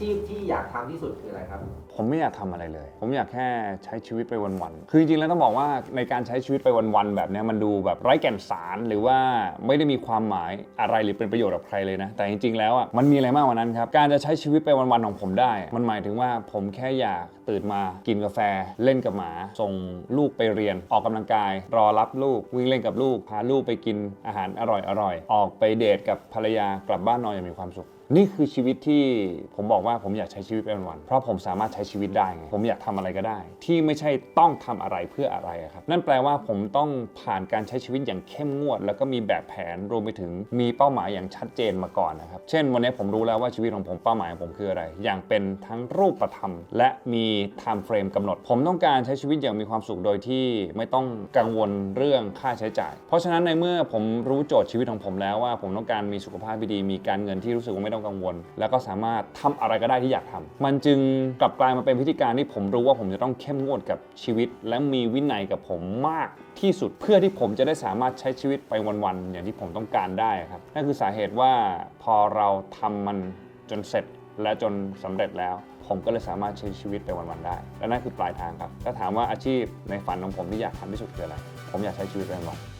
ชีพที่อยากทำที่สุดคืออะไรครับ ผมไม่อยากทำอะไรเลย ผมอยากแค่ใช้ชีวิตไปวันๆ คือจริงๆแล้วต้องบอกว่าในการใช้ชีวิตไปวันๆแบบนี้มันดูแบบไร้แก่นสารหรือว่าไม่ได้มีความหมายอะไรหรือเป็นประโยชน์กับใครเลยนะ แต่จริงๆแล้วอะมันมีอะไรมากกว่านั้นครับ การจะใช้ชีวิตไปวันๆของผมได้ มันหมายถึงว่าผมแค่อยากตื่นมากินกาแฟ เล่นกับหมา ส่งลูกไปเรียน ออกกำลังกาย รอรับลูกวิ่งเล่นกับลูกพาลูกไปกินอาหารอร่อยๆออกไปเดทกับภรรยากลับบ้านนอนอย่างมีความสุข นี่คือชีวิตที่ผมบอกว่าผมอยากใช้ชีวิตเป็นวัน เพราะผมสามารถใช้ชีวิตได้ไงผมอยากทำอะไรก็ได้ ที่ไม่ใช่ต้องทำอะไรเพื่ออะไรครับ นั่นแปลว่าผมต้องผ่านการใช้ชีวิตอย่างเข้มงวด แล้วก็มีแบบแผนรวมไปถึงมีเป้าหมายอย่างชัดเจนมาก่อนนะครับ เช่น วันนี้ผมรู้แล้วว่าชีวิตของผมเป้าหมายของผมคืออะไร อย่างเป็นทั้งรูปธรรม และมีไทม์เฟรมกำหนด ผมต้องการใช้ชีวิตอย่างมีความสุขโดยที่ไม่ต้องกังวลเรื่องค่าใช้จ่าย เพราะฉะนั้นในเมื่อผมรู้โจทย์ชีวิตของผมแล้วว่า ผมต้องการมีสุขภาพที่ดีมีการเงินที่รู้สึกว่าไม่ต้องกังวล แล้วก็สามารถทำอะไรก็ได้ที่อยากทำมันจึงกลับกลายมาเป็นพิธีการที่ผมรู้ว่าผมจะต้องเข้มงวดกับชีวิต และมีวินัยกับผมมากที่สุดเพื่อที่ผมจะได้สามารถใช้ชีวิตไปวันๆอย่างที่ผมต้องการได้ครับนั่นคือสาเหตุว่าพอเราทำมันจนเสร็จและจนสำเร็จแล้ว ผมก็เลยสามารถใช้ชีวิตไปวันๆได้ และนั่นคือปลายทางครับ ถ้าถามว่าอาชีพในฝันของผมที่อยากทำที่สุดคืออะไร ผมอยากใช้ชีวิตไปวันๆ